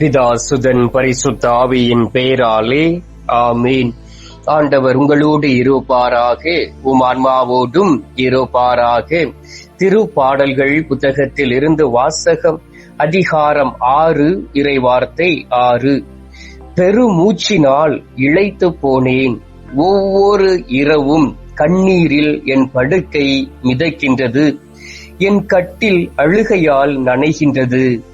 பிதா சுதன் பரிசுத்த ஆவியின் பெயராலே ஆமீன். ஆண்டவர் உங்களோடு இருப்பாராக உம் ஆன்மாவோடும் இருப்பாராக. திருப்பாடல்கள் புத்தகத்தில் இருந்து வாசகம் அதிகாரம் ஆறு இறைவார்த்தை ஆறு. பெருமூச்சினால் இழைத்து போனேன் ஒவ்வொரு இரவும் கண்ணீரில் என் படுக்கை மிதக்கின்றது. என் கட்டில் அழுகையால் நனைகின்றது.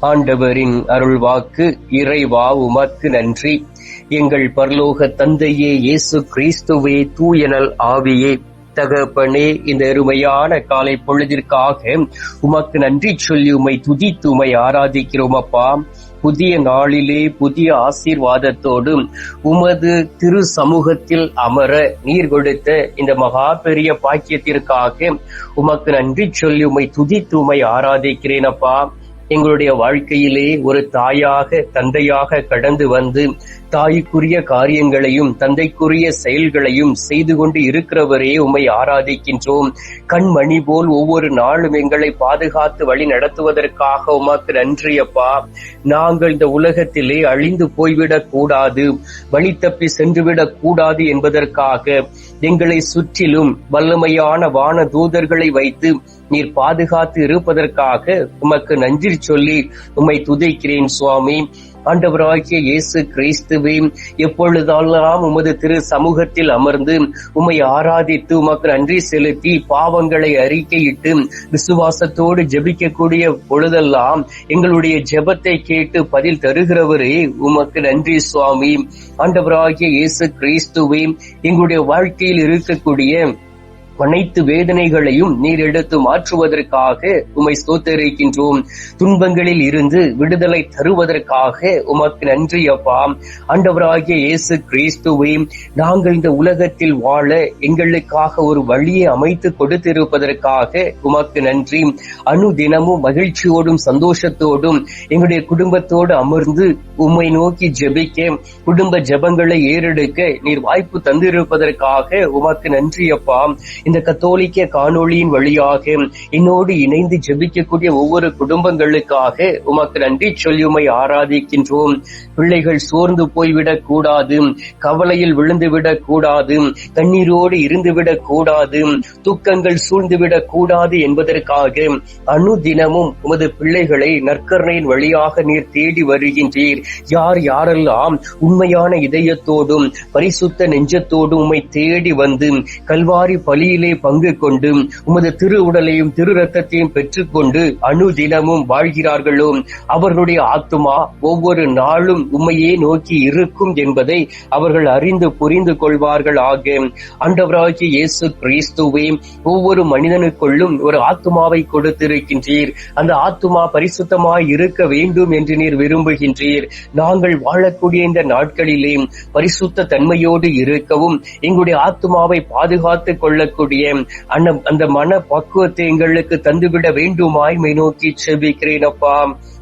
ஆண்டவரின் அருள்வாக்கு இறைவா உமக்கு நன்றி. எங்கள் பரலோக தந்தையே இயேசு கிறிஸ்துவே தூயனல் ஆவியே. தகப்பனே இந்த அருமையான காலை பொழுதிற்காக உமக்கு நன்றி சொல்லி உமை துதித்து உமை ஆராதிக்கிறோம் அப்பா. புதிய நாளிலே புதிய ஆசீர்வாதத்தோடு உமது திரு சமூகத்தில் அமர நீர் கொடுத்த இந்த மகா பெரிய பாக்கியத்திற்காக உமக்கு நன்றி சொல்லி உமை துதித்து உமை ஆராதிக்கிறேன் அப்பா. எங்களுடைய வாழ்க்கையிலே ஒரு தாயாக தந்தையாக கடந்து வந்து தாய்க்குரிய காரியங்களையும் தந்தைக்குரிய செயல்களையும் செய்து கொண்டு இருக்கிறவரே உம்மை ஆராதிக்கின்றோம். கண்மணி போல் ஒவ்வொரு நாளும் எங்களை பாதுகாத்து வழி நடத்துவதற்காக உமாக்கு நன்றி அப்பா. நாங்கள் இந்த உலகத்திலே அழிந்து போய்விடக் கூடாது வழி தப்பி சென்றுவிடக் கூடாது என்பதற்காக எங்களை சுற்றிலும் வல்லமையான வான தூதர்களை வைத்து நீர் பாதுகாத்து இருப்பதற்காக உமக்கு நன்றி சொல்லி உம்மை துதிக்கிறேன் சுவாமி. ஆண்டவராகிய இயேசு கிறிஸ்துவே எப்பொழுதெல்லாம் உமது திரு சமூகத்தில் அமர்ந்து உம்மை ஆராதித்து உமக்கு நன்றி செலுத்தி பாவங்களை அறிக்கையிட்டு விசுவாசத்தோடு ஜெபிக்கக்கூடிய பொழுதெல்லாம் எங்களுடைய ஜெபத்தை கேட்டு பதில் தருகிறவரே உமக்கு நன்றி சுவாமி. ஆண்டவராகிய இயேசு கிறிஸ்துவே எங்களுடைய வாழ்க்கையில் இருக்கக்கூடிய அனைத்து வேதனைகளையும் நீர் எடுத்து மாற்றுவதற்காக உமை ஸ்தோத்தரிக்கின்றோம். துன்பங்களில் இருந்து விடுதலை தருவதற்காக உமக்கு நன்றி அப்பா. ஆண்டவராகிய இயேசு கிறிஸ்துவை நாங்கள் இந்த உலகத்தில் வாழ எங்களுக்காக ஒரு வழியை அமைத்து கொடுத்திருப்பதற்காக உமக்கு நன்றி. அணு தினமும் மகிழ்ச்சியோடும் சந்தோஷத்தோடும் எங்களுடைய குடும்பத்தோடு அமர்ந்து உம்மை நோக்கி ஜெபிக்க குடும்ப ஜெபங்களை ஏறெடுக்க நீர் வாய்ப்பு தந்திருப்பதற்காக உமக்கு நன்றி அப்பா. இந்த கத்தோலிக்க காணொளியின் வழியாக என்னோடு இணைந்து ஜெபிக்கக்கூடிய ஒவ்வொரு குடும்பங்களுக்காக உமக்கு நன்றி சொல்லியுமை ஆராதிக்கின்றோம். பிள்ளைகள் சோர்ந்து போய்விடக் கூடாது கவலையில் விழுந்துவிடக் கூடாது கண்ணீரோடு இருந்துவிடக் கூடாது துக்கங்கள் சூழ்ந்துவிடக் கூடாது என்பதற்காக அனுதினமும் உமது பிள்ளைகளை நற்கரணையின் வழியாக நீர் தேடி வருகின்றீர். யார் யாரெல்லாம் உண்மையான இதயத்தோடும் பரிசுத்த நெஞ்சத்தோடும் உம்மை தேடி வந்து கல்வாரி பலியில் பங்கு கொண்டு உமது திரு உடலையும் திரு ரத்தத்தையும் பெற்றுக்கொண்டு அணு தினமும் வாழ்கிறார்களோ அவர்களுடைய ஆத்துமா ஒவ்வொரு நாளும் உண்மையே நோக்கி இருக்கும் என்பதை அவர்கள் அறிந்து புரிந்து கொள்வார்கள் ஆக. ஆண்டவராகிய இயேசு கிறிஸ்துவே ஒவ்வொரு மனிதனுக்குள்ளும் ஒரு ஆத்துமாவை கொடுத்திருக்கின்றீர். அந்த ஆத்துமா பரிசுத்தமாய் இருக்க வேண்டும் என்று நீர் விரும்புகின்றீர். நாங்கள் வாழக்கூடிய இந்த நாட்களிலே பரிசுத்த தன்மையோடு இருக்கவும் எங்களுடைய ஆத்துமாவை பாதுகாத்துக் கொள்ள அந்த அந்த மன பக்குவத்தை எங்களுக்கு தந்துவிட வேண்டுமாய் மை நோக்கி செபிக்கிறேன் அப்பா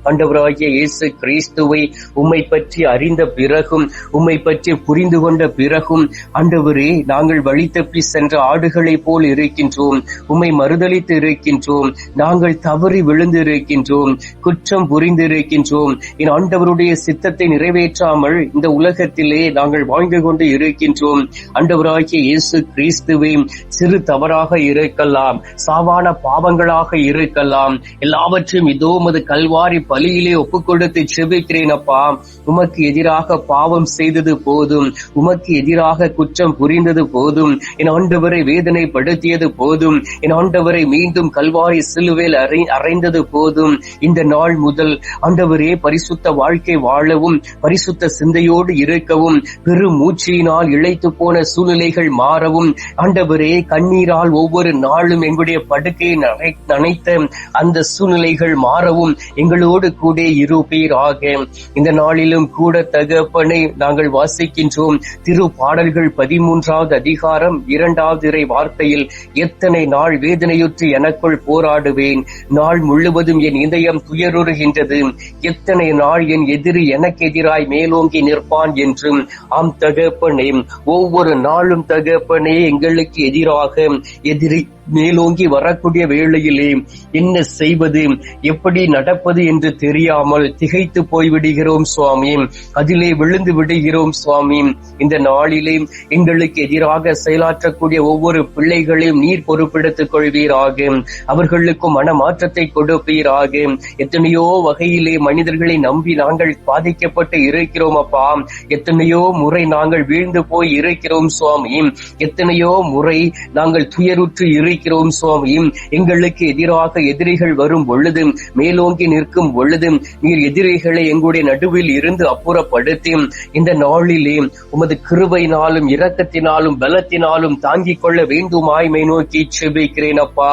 ஆண்டவராகிய இயேசு கிறிஸ்துவை உம்மை பற்றி அறிந்த பிறகும் உம்மை பற்றி புரிந்து கொண்ட பிறகும் ஆண்டவரே நாங்கள் வழி தப்பி சென்ற ஆடுகளைப் போல் இருக்கின்றோம். உம்மை மறுதளித்து இருக்கின்றோம். நாங்கள் தவறி விழுந்து இருக்கின்றோம். குற்றம் புரிந்து இருக்கின்றோம். என் ஆண்டவருடைய சித்தத்தை நிறைவேற்றாமல் இந்த உலகத்திலே நாங்கள் வாழ்ந்து கொண்டு இருக்கின்றோம். ஆண்டவராகிய இயேசு கிறிஸ்துவை சிறு தவறாக இருக்கலாம் சாவான பாவங்களாக இருக்கலாம். எல்லாவற்றையும் இதோ மது கல்வாரி பலியிலே ஒப்புக் கொடுத்து செபிக்கிறேன் அப்பா உமக்கு எதிராக பாவம் செய்தது போதும். உமக்கு எதிராக குற்றம் புரிந்தது போதும். என் ஆண்டவரை வேதனைப்படுத்தியது போதும். என் ஆண்டவரை மீண்டும் கல்வாரி சிலுவையில் அறை அறைந்தது போதும். இந்த நாள் முதல் ஆண்டவரே பரிசுத்த வாழ்க்கை வாழவும் பரிசுத்த சிந்தையோடு இருக்கவும் பெரு மூச்சியினால் இழைத்து போன சூழ்நிலைகள் மாறவும் ஆண்டவரே கண்ணீரால் ஒவ்வொரு நாளும் எங்களுடைய படுக்கையை நனை- நனைத்த அந்த சூழ்நிலைகள் மாறவும் எங்களோடு கூட இருப்பீராக. இந்த நாளிலும் கூட தகப்பனை நாங்கள் வாசிக்கின்றோம். திரு பாடல்கள் பதிமூன்றாவது அதிகாரம் இரண்டாவது இறை வார்த்தையில் எத்தனை நாள் வேதனையுற்று எனக்குள் போராடுவேன். நாள் முழுவதும் என் இதயம் துயருறுகின்றது. எத்தனை நாள் என் எதிரி எனக்கு எதிராய் மேலோங்கி நிற்பான் என்றும் ஆம் தகப்பனே ஒவ்வொரு நாளும் தகப்பனே எங்களுக்கு எதிராக. எதிரி மேலோங்கி வரக்கூடிய வேளையிலே என்ன செய்வது எப்படி நடப்பது என்று தெரியாமல் திகைத்து போய்விடுகிறோம் சுவாமி. அதிலே விழுந்து விடுகிறோம் சுவாமி. இந்த நாளிலே எங்களுக்கு எதிராக செயலாற்றக்கூடிய ஒவ்வொரு பிள்ளைகளையும் நீர் பொறுப்பெடுத்துக் கொள்வீராக. அவர்களுக்கும் மனமாற்றத்தை கொடுப்பீராக. எத்தனையோ வகையிலே மனிதர்களை நம்பி நாங்கள் பாதிக்கப்பட்டு இருக்கிறோம் அப்பா. எத்தனையோ முறை நாங்கள் வீழ்ந்து போய் இருக்கிறோம் சுவாமி. எத்தனையோ முறை நாங்கள் துயருற்று இருக்கிறோம் இருக்கிறோம் சுவாமி எங்களுக்கு எதிராக எதிரிகள் வரும் பொழுது மேலோங்கி நிற்கும் பொழுது நீர் எதிரிகளை எங்களுடைய நடுவில் இருந்து அப்புறப்படுத்தி இந்த நாளிலே உமது கிருபையினாலும் இரக்கத்தினாலும் பலத்தினாலும் தாங்கிக் கொள்ள வேண்டுமாய்மை நோக்கி செபிக்கிறேன் அப்பா.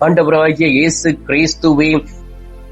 ஆண்டவராகிய இயேசு கிறிஸ்துவே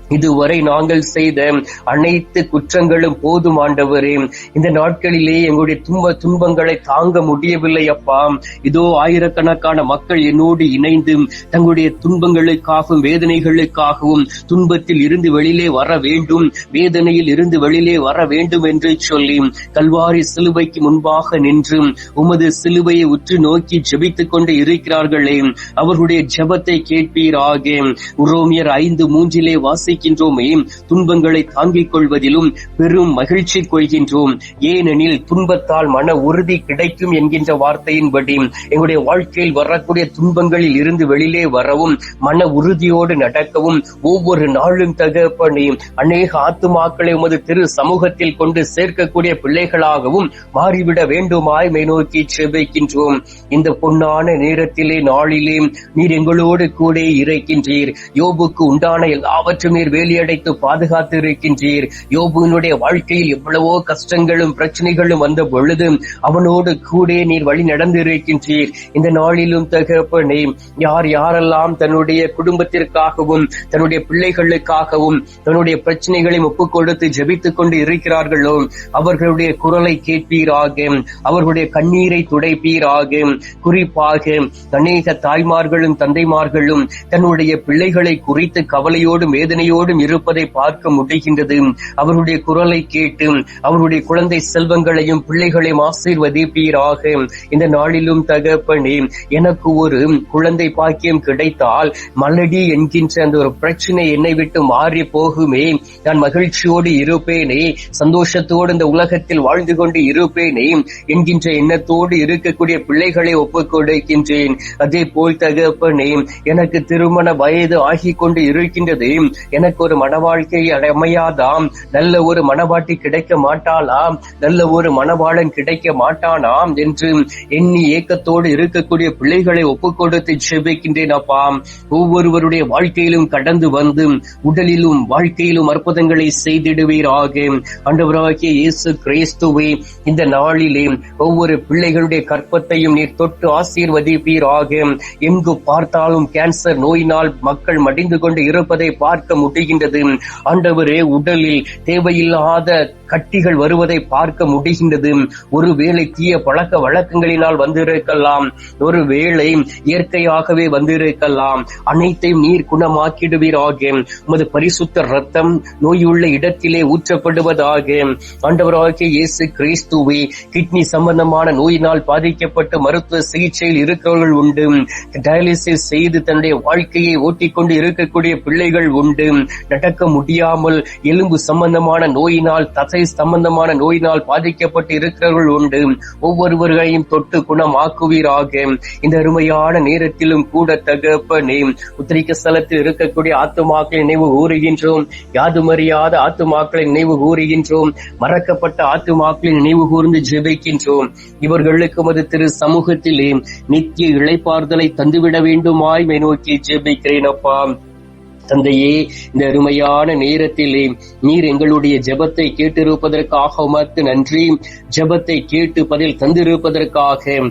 இதுவரை நாங்கள் செய்த அனைத்து குற்றங்களும் போதும் ஆண்டவரே. இந்த நாட்களிலே எங்களுடைய துன்ப துன்பங்களை தாங்க முடியவில்லை அப்பா. இதோ ஆயிரக்கணக்கான மக்கள் என்னோடு இணைந்து தங்களுடைய துன்பங்களுக்காகவும் வேதனைகளுக்காகவும் துன்பத்தில் இருந்து வெளியிலே வர வேண்டும் வேதனையில் இருந்து வெளியிலே வர வேண்டும் என்று சொல்லி கல்வாரி சிலுவைக்கு முன்பாக நின்று உமது சிலுவையை உற்று நோக்கி ஜெபித்துக் கொண்டு இருக்கிறார்களே. அவர்களுடைய ஜெபத்தை கேட்பீராக. உரோமியர் ஐந்து மூன்றிலே வாசி வாசிக்கின்றோமே துன்பங்களை தாங்கிக் கொள்வதிலும் பெரும் மகிழ்ச்சி கொள்கின்றோம். ஏனெனில் துன்பத்தால் மன உறுதி கிடைக்கும் என்கின்ற வார்த்தையின்படி எங்களுடைய வாழ்க்கையில் வரக்கூடிய துன்பங்களில் இருந்து வெளியிலே வரவும் மன உறுதியோடு நடக்கவும் ஒவ்வொரு நாளும் தகப்பனே அநேக ஆத்துமாக்களை உமது திரு சமூகத்தில் கொண்டு சேர்க்கக்கூடிய பிள்ளைகளாகவும் மாறிவிட வேண்டுமாய் மேநோக்கி செபிக்கின்றோம். இந்த பொன்னான நேரத்திலே நாளிலே நீர் எங்களோடு கூட இருக்கின்றீர் யோபுக்கு உண்டான எல்லாவற்றும் நீர் வேலியடைத்து பாதுகாத்து இருக்கின்றீர். யோபுவினுடைய வாழ்க்கையில் எவ்வளவோ கஷ்டங்களும் பிரச்சனைகளும் வந்த பொழுது அவனோடு கூட நீர் வழி நடந்து இருக்கின்றீர். இந்த நாளிலும் தகப்பனே யார் யாரெல்லாம் தன்னுடைய குடும்பத்திற்காகவும் தன்னுடைய பிள்ளைகளுக்காகவும் தன்னுடைய பிரச்சனைகளை ஒப்புக் கொடுத்து ஜெபித்துக் கொண்டு இருக்கிறார்களோ அவர்களுடைய குரலை கேட்பீராக அவர்களுடைய கண்ணீரை துடைப்பீராக. குறிப்பாக அநேக தாய்மார்களும் தந்தைமார்களும் தன்னுடைய பிள்ளைகளை குறித்து கவலையோடும் வேதனையோடும் இருப்பதை பார்க்க முடிகின்றது. அவருடைய குரலை கேட்டு அவருடைய குழந்தை செல்வங்களையும் பிள்ளைகளையும் ஆசீர்வதிப்பீராக. இந்த நாளிலும் தகப்பனே எனக்கு ஒரு குழந்தை பாக்கியம் கிடைத்தால் மலடி என்கின்ற அந்த ஒரு பிரச்சனை என்னை விட்டு மாறி போகுமே. நான் மகிழ்ச்சியோடு இருப்பேனே சந்தோஷத்தோடு இந்த உலகத்தில் வாழ்ந்து கொண்டு இருப்பேனே என்கின்ற எண்ணத்தோடு இருக்கக்கூடிய பிள்ளைகளை ஒப்புக் கொடுக்கின்றேன். அதே போல் தகப்பனே எனக்கு திருமண வயது ஆகி கொண்டு இருக்கின்றது. எனக்கு எனக்கு ஒரு மன வாழ்க்கை அமையாதாம் நல்ல ஒரு மனவாட்டி கிடைக்க மாட்டாளாம். நல்ல ஒரு மனவாளன் கிடைக்க மாட்டானாம் என்று எண்ணி ஏக்கத்தோடு இருக்கக்கூடிய பிள்ளைகளை ஒப்புக் கொடுத்து செபிக்கின்றேன் அப்பா. ஒவ்வொருவருடைய வாழ்க்கையிலும் கடந்து வந்து உடலிலும் வாழ்க்கையிலும் அற்புதங்களை செய்திடுவீராக. அண்டவராகிய இயேசு கிறிஸ்துவை இந்த நாளிலே ஒவ்வொரு பிள்ளைகளுடைய கற்பத்தையும் நீர் தொட்டு ஆசீர்வதிப்பீராக. எங்கு பார்த்தாலும் கேன்சர் நோயினால் மக்கள் மடிந்து கொண்டு இருப்பதை பார்க்க முடியும். முடிகின்றது ஆண்டவரே உடலில் தேவையில்லாத கட்டிகள் வருவதை பார்க்க முடிகின்றது. ஒருவேளை தீய பழக்க வழக்கங்களினால் வந்திருக்கலாம். ஒருவேளை இயற்கையாகவே வந்திருக்கலாம். அனைத்தையும் நீர் குணமாக்கிடுவீராக. உமது பரிசுத்த ரத்தம் நோயுள்ள இடத்திலே ஊற்றப்படுவதாக. ஆண்டவராகிய இயேசு கிறிஸ்துவை கிட்னி சம்பந்தமான நோயினால் பாதிக்கப்பட்டு மருத்துவ சிகிச்சையில் இருக்கிறவர்கள் உண்டு. டயாலிசிஸ் செய்து தன்னுடைய வாழ்க்கையை ஓட்டிக்கொண்டு இருக்கக்கூடிய பிள்ளைகள் உண்டு. நடக்க முடியாமல் எலும்பு சம்பந்தமான நோயினால் தசை சம்பந்தமான நோயினால் பாதிக்கப்பட்டு இருக்கிறவர்கள் உண்டு. ஒவ்வொருவர்களையும் தொட்டு குணமாக்குவீராக. இந்த அருமையான நேரத்திலும் கூட தகப்பனே உத்திரிக்க ஸ்தலத்தில் இருக்கக்கூடிய ஆத்துமாக்களை நினைவு கூறுகின்றோம். யாதுமறியாத ஆத்துமாக்களை நினைவு கூறுகின்றோம். மறக்கப்பட்ட ஆத்துமாக்களை நினைவு கூர்ந்து ஜெபிக்கின்றோம். இவர்களுக்கு மது திரு சமூகத்திலே நித்திய இழைப்பார்தலை தந்துவிட வேண்டுமாய் நோக்கி ஜெபிக்கிறேன் அப்பா. தந்தையே இந்த அருமையான நேரத்திலே நீர் எங்களுடைய ஜெபத்தை கேட்டிருப்பதற்காக உமக்கு நன்றி. ஜெபத்தை கேட்டு பதில் தந்திருப்பதற்காக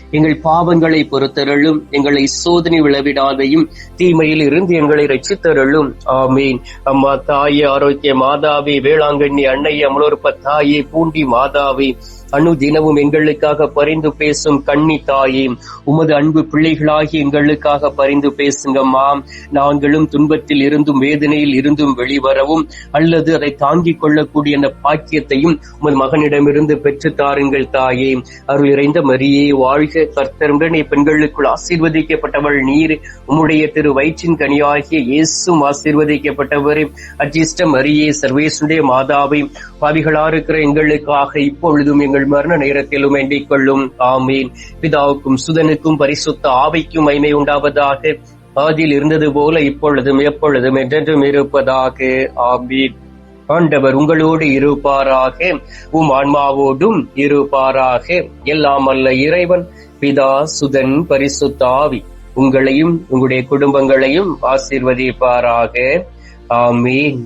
எங்கள் பாவங்களை பொறுத்தருளும் எங்களை சோதனை விளைவிடாதையும் தீமையில் இருந்து எங்களை ரட்சித்தருளும் ஆமீன். அம்மா தாயே ஆரோக்கிய மாதாவே வேளாங்கண்ணி அன்னை அமலோற்ப தாயே பூண்டி மாதாவே. அனுதினமும் எங்களுக்காக பரிந்து பேசும் கண்ணி தாயே உமது அன்பு பிள்ளைகளாகி எங்களுக்காக பரிந்து பேசுங்கம்மா. நாங்களும் துன்பத்தில் இருந்தும் வேதனையில் இருந்தும் வெளிவரவும் அல்லது அதை தாங்கிக் கொள்ளக்கூடிய அந்த பாக்கியத்தையும் உமது மகனிடமிருந்து பெற்று தாருங்கள் தாயே. அருள் இறைந்த மரியே வாழ்க கர்த்தருடன் பெண்களுக்குள் ஆசீர்வதிக்கப்பட்டவள் நீர் உம்முடைய திரு வயிற்றின் கனியாகிய இயேசும் ஆசீர்வதிக்கப்பட்டவரே. அஜிஷ்ட மரியே சர்வேசுடைய மாதாவை பாவிகளா இருக்கிற எங்களுக்காக இப்பொழுதும் எங்கள் மரண நேரத்திலும் வேண்டிக் கொள்ளும் ஆமீன். பிதாவுக்கும் சுதனுக்கும் பரிசுத்த ஆவைக்கும் மைமை உண்டாவதாக ஆதியில் இருந்தது போல இப்பொழுதும் எப்பொழுதும் என்றென்றும் இருப்பதாக. ஆமீன். ஆண்டவர் உங்களோடு இருப்பாராக. உம் ஆன்மாவோடும் இருப்பாராக. எல்லாம் அல்ல இறைவன் பிதா சுதன் பரிசுத்த ஆவி. உங்களையும் உங்களுடைய குடும்பங்களையும் ஆசீர்வதிப்பாராக. ஆமீன்.